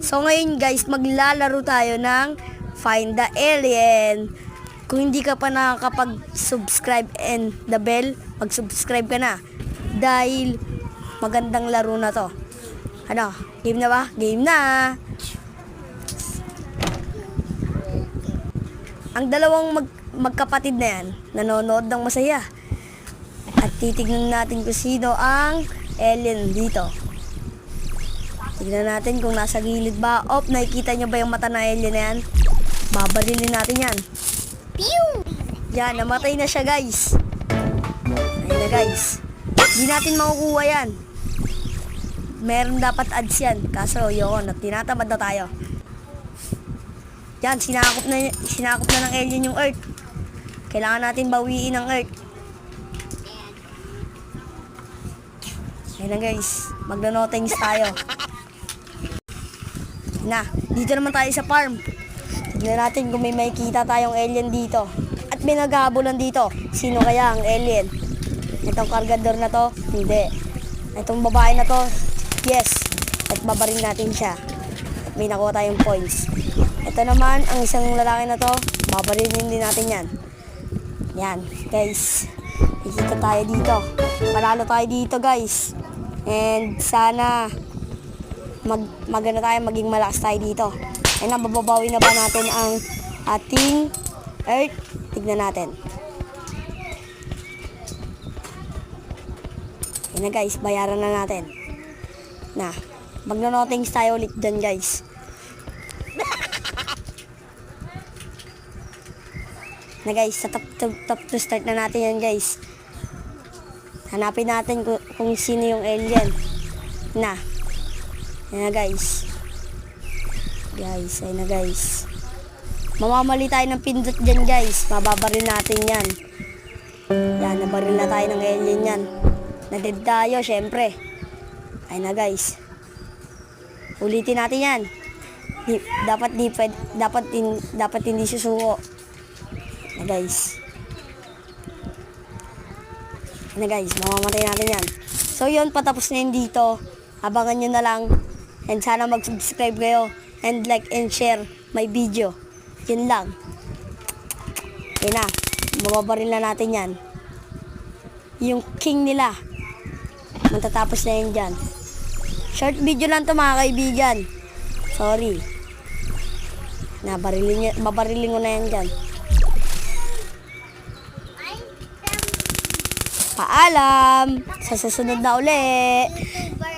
So ngayon guys, maglalaro tayo ng Find the Alien. Kung hindi ka pa nakakapag-subscribe and the bell, mag-subscribe ka na. Dahil magandang laro na to. Ano, game na ba? Game na! Ang dalawang mag magkapatid na yan, nanonood ng masaya. At titignan natin kung sino ang alien dito. Tignan natin kung nasa gilid ba. Op, nakikita niyo ba yung mata na alien na yan? Babarilin natin yan. Pew! Yan, namatay na siya guys. Ayun na guys. Di natin makukuha yan. Meron dapat ads yan. Kaso yun, tinatamad na tayo. Yan, sinakop na, sinakop na ng alien yung earth. Kailangan natin bawiin ang earth. Ayun na guys, magno-notings tayo. Na, dito naman tayo sa farm. Tignan natin kung may makikita tayong alien dito. At may naghahabulan dito. Sino kaya ang alien? Itong kargador na to? Hindi. Itong babae na to? Yes. At babarin natin siya. May nakuha tayong points. Ito naman, ang isang lalaki na to, babarinin din natin yan. Yan, guys. Ikita tayo dito. Panalo tayo dito, guys. And sana mag magano tayo, maging malakas tayo dito. And nababawi na ba natin ang ating earth? Tignan natin. Yan na guys, bayaran na natin. Na, magno-notings tayo ulit dyan guys. na guys, sa top, top, top to start na natin yan guys. Hanapin natin kung, kung sino yung alien. Na. Yan na guys. Guys, ayun na guys. Mamamali tayo ng pindot dyan guys. Mababaril natin yan. Yan, nabaril na tayo ng alien yan. Nadid tayo, syempre. Ayun na guys. Ulitin natin yan. Di, dapat di dapat in, dapat hindi susuko. Na guys. Na guys, mamamatay natin yan. So yun, patapos na yun dito. Abangan nyo na lang. And sana mag-subscribe kayo. And like and share my video. Yun lang. Yun na. Mababaril na natin yan. Yung king nila. Matatapos na yun dyan. Short video lang to mga kaibigan. Sorry. Nabarilin, niya- babarilin ko na yan dyan. Paalam! Sa susunod na uli! Super